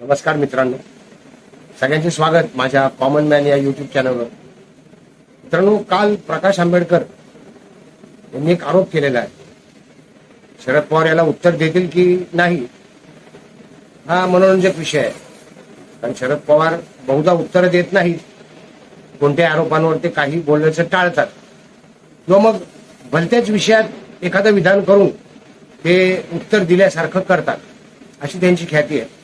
नमस्कार मित्रांनो. सगळ्यांचे स्वागत माझ्या कॉमन मॅन या युट्यूब चॅनलवर मित्रांनो काल प्रकाश आंबेडकर यांनी एक आरोप केलेला आहे. शरद पवार याला उत्तर देतील की नाही हा मनोरंजक विषय आहे. कारण शरद पवार बहुधा उत्तर देत नाहीत. कोणत्या आरोपांवर ते काही बोलण्याचं टाळतात. किंवा मग भलत्याच विषयात एखादं विधान करून ते उत्तर दिल्यासारखं करतात अशी त्यांची ख्याती आहे.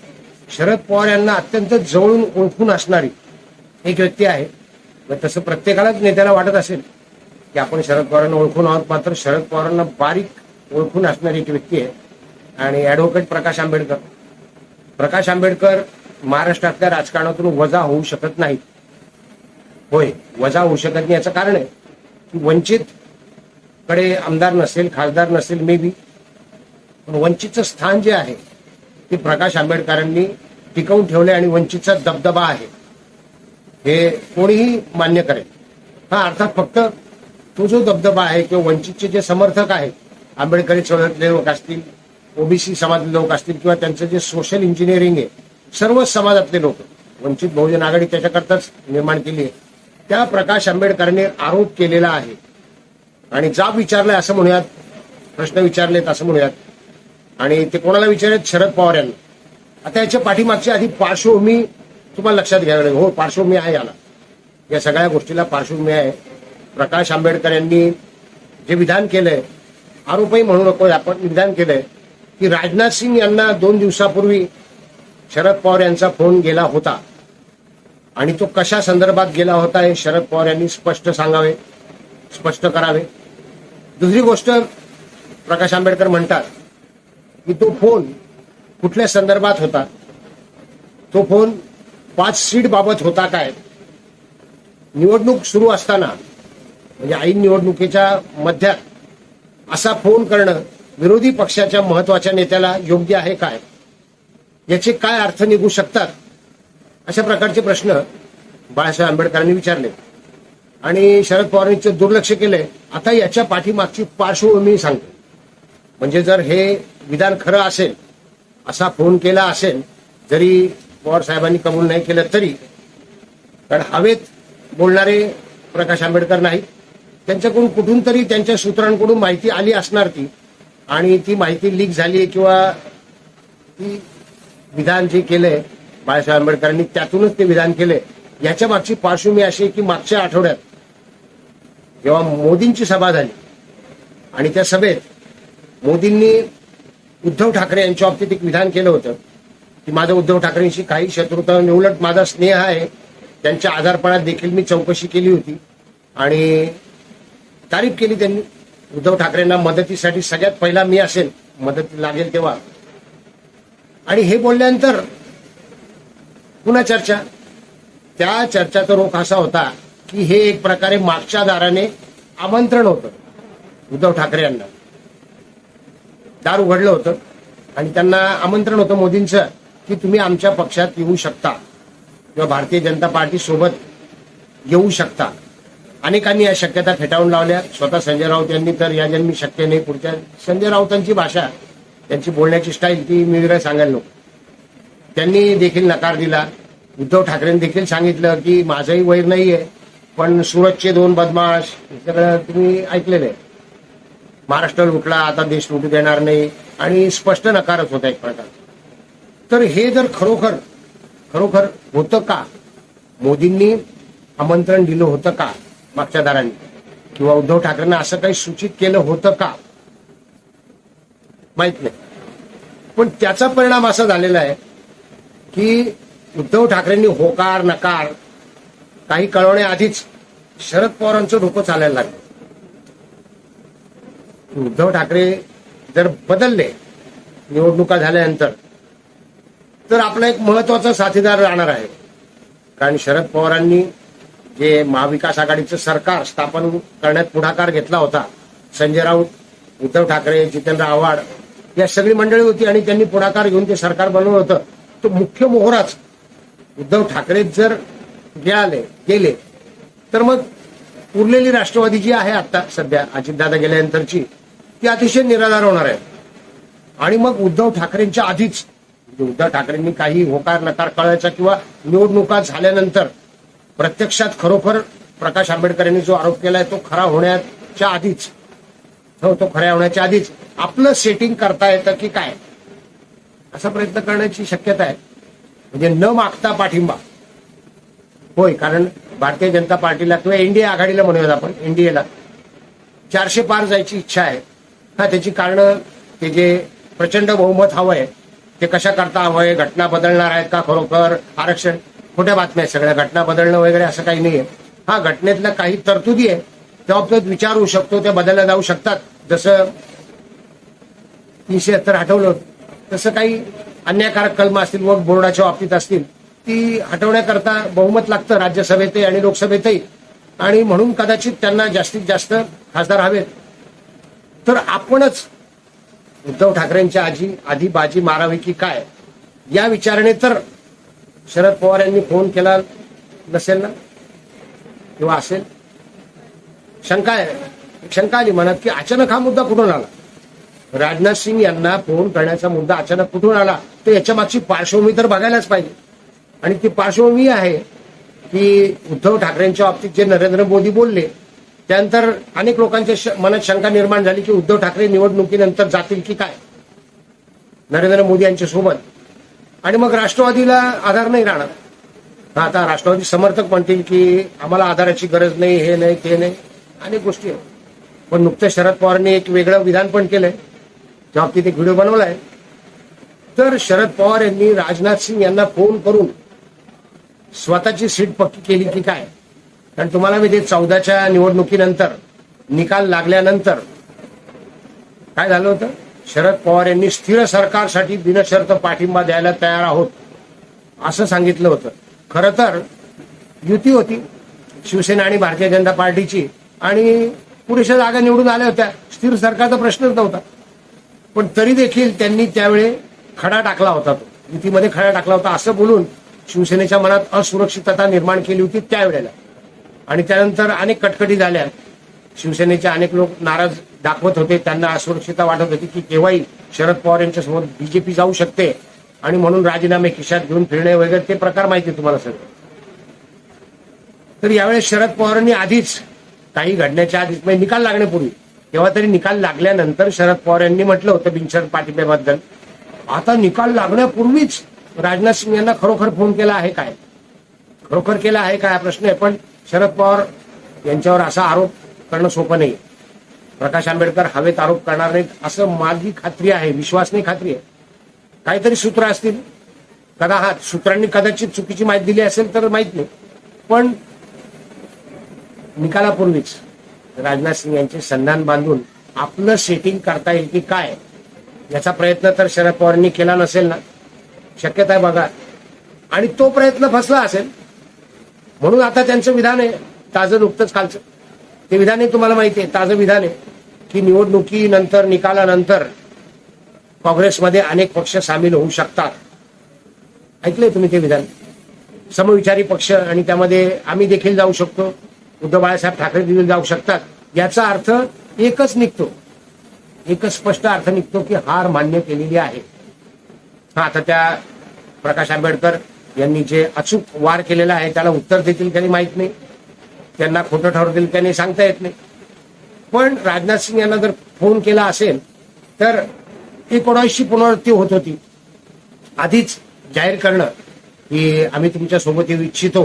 शरद पवार यांना अत्यंत जवळून ओळखून असणारी एक व्यक्ती आहे. व तसं प्रत्येकालाच नेत्याला वाटत असेल की आपण शरद पवारांना ओळखून आहोत मात्र शरद पवारांना बारीक ओळखून असणारी एक व्यक्ती आहे. आणि ॲडव्होकेट प्रकाश आंबेडकर. प्रकाश आंबेडकर महाराष्ट्रातल्या राजकारणातून वजा होऊ शकत नाहीत. होय वजा होऊ शकत नाही याचं कारण आहे की वंचित कडे आमदार नसेल खासदार नसेल मे बी पण वंचितचं स्थान जे आहे ती प्रकाश आंबेडकरांनी टिकवून ठेवले आणि वंचितचा दबदबा आहे. हे कोणीही मान्य करेल. हा अर्थात फक्त तो जो दबदबा आहे किंवा वंचितचे जे समर्थक आहेत आंबेडकरी चळवळीतले लोक असतील ओबीसी समाजातले लोक असतील किंवा त्यांचं जे सोशल इंजिनिअरिंग आहे सर्व समाजातले लोक वंचित बहुजन आघाडी त्याच्याकरताच निर्माण केली आहे. त्या प्रकाश आंबेडकरांनी आरोप केलेला आहे. आणि जाब विचारलाय असं म्हणूयात प्रश्न विचारलेत असं म्हणूयात आणि ते कोणाला विचारत? शरद पवार यांना. आता याच्या पाठीमागची आधी पार्श्वभूमी तुम्हाला लक्षात घ्यावी लागेल. हो पार्श्वभूमी आहे याला. या सगळ्या गोष्टीला पार्श्वभूमी आहे. प्रकाश आंबेडकर यांनी जे विधान केलंय आरोपही म्हणू नको आपण विधान केलंय की राजनाथ सिंग यांना दोन दिवसापूर्वी शरद पवार यांचा फोन गेला होता. आणि तो कशा संदर्भात गेला होता हे शरद पवार यांनी स्पष्ट सांगावे स्पष्ट करावे. दुसरी गोष्ट प्रकाश आंबेडकर म्हणतात की तो फोन कुठल्या संदर्भात होता? तो फोन पाच सीट बाबत होता काय? निवडणूक सुरू असताना म्हणजे ऐन निवडणुकीच्या मध्यात असा फोन करणं विरोधी पक्षाच्या महत्त्वाच्या नेत्याला योग्य आहे काय? याचे काय अर्थ निघू शकतात? अशा प्रकारचे प्रश्न बाळासाहेब आंबेडकरांनी विचारले. आणि शरद पवारांनी दुर्लक्ष केले. आता याच्या पाठीमागची पार्श्वभूमी सांगतो. म्हणजे जर हे विधान खरं असेल असा फोन केला असेल जरी पवार साहेबांनी कबूल नाही केलं तरी कारण हवेत बोलणारे प्रकाश आंबेडकर नाहीत. त्यांच्याकडून कुठून तरी त्यांच्या सूत्रांकडून माहिती आली असणार ती. आणि ती माहिती लीक झाली किंवा ती विधान जे केलंय बाळासाहेब आंबेडकरांनी त्यातूनच ते विधान केलंय. याच्या मागची पार्श्वभूमी अशी की मागच्या आठवड्यात जेव्हा मोदींची सभा झाली आणि त्या सभेत मोदींनी उद्धव ठाकरे यांच्या बाबतीत एक विधान केलं होतं. की माझं उद्धव ठाकरेंशी काही शत्रुता नाही, उलट माझा स्नेह आहे. त्यांच्या आधारपणात देखील मी चौकशी केली होती. आणि तारीफ केली त्यांनी. उद्धव ठाकरेंना मदतीसाठी सगळ्यात पहिला मी असेल मदत लागेल तेव्हा. आणि हे बोलल्यानंतर पुन्हा चर्चा. त्या चर्चाचा रोख असा होता की हे एक प्रकारे मागच्या दाराने आमंत्रण होतं. उद्धव ठाकरे यांना. दार उघडलं होतं. आणि त्यांना आमंत्रण होतं मोदींचं की तुम्ही आमच्या पक्षात येऊ शकता. किंवा भारतीय जनता पार्टी सोबत येऊ शकता. अनेकांनी या शक्यता फेटाळून लावल्या. स्वतः संजय राऊत यांनी तर या जन्मी शक्य नाही पुढच्या संजय राऊतांची भाषा त्यांची बोलण्याची स्टाईल ती मी वेगळं सांगायला नको. त्यांनी देखील नकार दिला. उद्धव ठाकरेंनी देखील सांगितलं की माझंही वैर नाहीये पण सुरतचे दोन बदमाश हे सगळं तुम्ही ऐकलेलं आहे. महाराष्ट्र लुटला आता देश लुटू देणार नाही आणि स्पष्ट नकारच होता एक प्रकार तर हे जर खरोखर खरोखर होतं का? मोदींनी आमंत्रण दिलं होतं का मागच्या दारांनी? किंवा उद्धव ठाकरेंना असं काही सूचित केलं होतं का? माहीत नाही. पण त्याचा परिणाम असा झालेला आहे की उद्धव ठाकरेंनी होकार नकार काही कळवण्याआधीच शरद पवारांचं डोकं चालायला लागलं. उद्धव ठाकरे जर बदलले निवडणुका झाल्यानंतर तर आपला एक महत्त्वाचा साथीदार राहणार आहे. कारण शरद पवारांनी जे महाविकास आघाडीचं सरकार स्थापन करण्यात पुढाकार घेतला होता संजय राऊत उद्धव ठाकरे जितेंद्र आव्हाड या सगळी मंडळी होती आणि त्यांनी पुढाकार घेऊन ते सरकार बनवलं होतं. तो मुख्य मोहराच उद्धव ठाकरे जर गेले गेले तर मग उरलेली राष्ट्रवादी जी आहे आता सध्या अजितदादा गेल्यानंतरची ती अतिशय निराधार होणार आहे. आणि मग उद्धव ठाकरेंच्या आधीच म्हणजे उद्धव ठाकरेंनी काही होकार नकार कळायचा किंवा निवडणुका झाल्यानंतर प्रत्यक्षात खरोखर प्रकाश आंबेडकर यांनी जो आरोप केलाय तो खरा होण्याच्या आधीच. हो तो खऱ्या होण्याच्या आधीच. आपलं सेटिंग करता येतं की काय? असा प्रयत्न करण्याची शक्यता आहे. म्हणजे न मागता पाठिंबा. होय कारण भारतीय जनता पार्टीला किंवा एनडीए आघाडीला म्हणूयात आपण एनडीएला. चारशे पार जायची इच्छा आहे. हा त्याची कारणं ते जे प्रचंड बहुमत हवंय ते कशा करता हवंय घटना बदलणार आहेत का खरोखर आरक्षण? खोट्या बातम्या आहेत सगळ्या घटना बदलणं वगैरे असं काही नाहीये. हा घटनेतल्या काही तरतुदी आहे त्या बाबतीत विचार होऊ शकतो त्या बदलल्या जाऊ शकतात. जसं तीनशे सत्तर हटवलं तसं काही अन्यायकारक कलम असतील व बोर्डाच्या बाबतीत असतील ती हटवण्याकरता बहुमत लागतं राज्यसभेतही आणि लोकसभेतही. आणि म्हणून कदाचित त्यांना जास्तीत जास्त खासदार हवेत. तर आपणच उद्धव ठाकरेंच्या आजी आधी बाजी मारावी की काय? या विचाराने तर शरद पवार यांनी फोन केला नसेल ना? किंवा असेल? शंका आहे. शंका आली मनात की अचानक हा मुद्दा कुठून आला? राजनाथ सिंग यांना फोन करण्याचा मुद्दा अचानक कुठून आला? तर याच्या मागची पार्श्वभूमी तर बघायलाच पाहिजे. आणि ती पार्श्वभूमी आहे की उद्धव ठाकरेंच्या बाबतीत जे नरेंद्र मोदी बोलले त्यानंतर अनेक लोकांच्या श- मनात शंका निर्माण झाली की उद्धव ठाकरे निवडणुकीनंतर जातील की काय? नरेंद्र मोदी यांच्या सोबत. आणि मग राष्ट्रवादीला आधार नाही राहणार. आता राष्ट्रवादी समर्थक म्हणतील की आम्हाला आधाराची गरज नाही हे नाही ते नाही. अनेक गोष्टी आहेत. पण नुकतं शरद पवारांनी एक वेगळं विधान पण केलंय. त्या बाबतीत एक व्हिडिओ बनवलाय. तर शरद पवार यांनी राजनाथ सिंग यांना फोन करून स्वतःची सीट पक्की केली की काय? कारण तुम्हाला मी ते चौदाच्या निवडणुकीनंतर निकाल लागल्यानंतर काय झालं होतं? शरद पवार यांनी स्थिर सरकारसाठी बिनशर्त पाठिंबा द्यायला तयार आहोत असं सांगितलं होतं. खरं तर युती होती. शिवसेना आणि भारतीय जनता पार्टीची आणि पुरेशा जागा निवडून आल्या होत्या. स्थिर सरकारचा प्रश्नच नव्हता. पण तरी देखील त्यांनी त्यावेळी खडा टाकला होता तो. युतीमध्ये खडा टाकला होता असं बोलून शिवसेनेच्या मनात असुरक्षितता निर्माण केली होती त्यावेळेला. आणि त्यानंतर अनेक कटकटी झाल्या. शिवसेनेचे अनेक लोक नाराज दाखवत होते. त्यांना असुरक्षितता वाटत होती की केव्हाही शरद पवार यांच्यासोबत बीजेपी जाऊ शकते. आणि म्हणून राजीनामे खिशात घेऊन फिरणे वगैरे ते प्रकार माहिती तुम्हाला सगळं. तर यावेळेस शरद पवारांनी आधीच काही घडण्याच्या आधीच म्हणजे निकाल लागण्यापूर्वी तेव्हा तरी निकाल लागल्यानंतर शरद पवार यांनी म्हटलं होतं बिनशरद पाठिंब्याबद्दल आता निकाल लागण्यापूर्वीच राजनाथ सिंग यांना खरोखर फोन केला आहे काय? खरोखर केला आहे काय? हा प्रश्न आहे. पण शरद पवार यांच्यावर असा आरोप करणं सोपं नाही प्रकाश आंबेडकर हवेत आरोप करणार नाहीत असं माझी खात्री आहे विश्वास नाही खात्री आहे. काहीतरी सूत्र असतील. कदा हा सूत्रांनी कदाचित चुकीची माहिती दिली असेल तर माहीत नाही. पण निकालापूर्वीच राजनाथ सिंग यांचे संधान बांधून आपलं सेटिंग करता येईल की काय याचा प्रयत्न तर शरद पवारांनी केला नसेल ना? शक्यता आहे बघा. आणि तो प्रयत्न फसला असेल म्हणून आता त्यांचं विधान आहे. ताजं नुकतंच कालचं ते विधान आहे तुम्हाला माहिती आहे. ताजं विधान आहे की निवडणुकीनंतर निकालानंतर काँग्रेसमध्ये अनेक पक्ष सामील होऊ शकतात. ऐकलंय तुम्ही ते विधान? समविचारी पक्ष आणि त्यामध्ये आम्ही देखील जाऊ शकतो. उद्धव बाळासाहेब ठाकरे देखील जाऊ शकतात. याचा अर्थ एकच निघतो. एकच स्पष्ट अर्थ निघतो की हार मान्य केलेली आहे. हा आता त्या प्रकाश आंबेडकर यांनी जे अचूक वार केलेला आहे त्याला उत्तर देतील त्यांनी माहीत नाही. त्यांना खोटं ठरवतील त्यांनी सांगता येत नाही. पण राजनाथ सिंग यांना जर फोन केला असेल तर एकोणावीसची पुनरावृत्ती होत होती. आधीच जाहीर करणं की आम्ही तुमच्यासोबत येऊ इच्छितो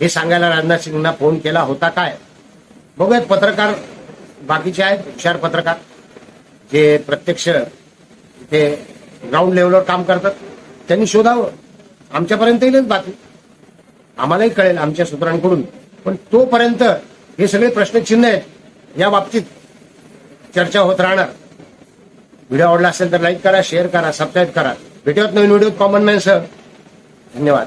हे सांगायला राजनाथ सिंगना फोन केला होता काय? बघूयात पत्रकार बाकीचे आहेत हुशार पत्रकार जे प्रत्यक्ष ते ग्राउंड लेवलवर काम करतात. त्यांनी शोधावं. आमच्यापर्यंत येईलच बातमी. आम्हालाही कळेल आमच्या सूत्रांकडून. पण तोपर्यंत हे सगळे प्रश्नचिन्ह आहेत या बाबतीत चर्चा होत राहणार. व्हिडिओ आवडला असेल तर लाईक करा शेअर करा सबस्क्राईब करा. भेटूयात नवीन व्हिडिओ कॉमन मॅन सर धन्यवाद.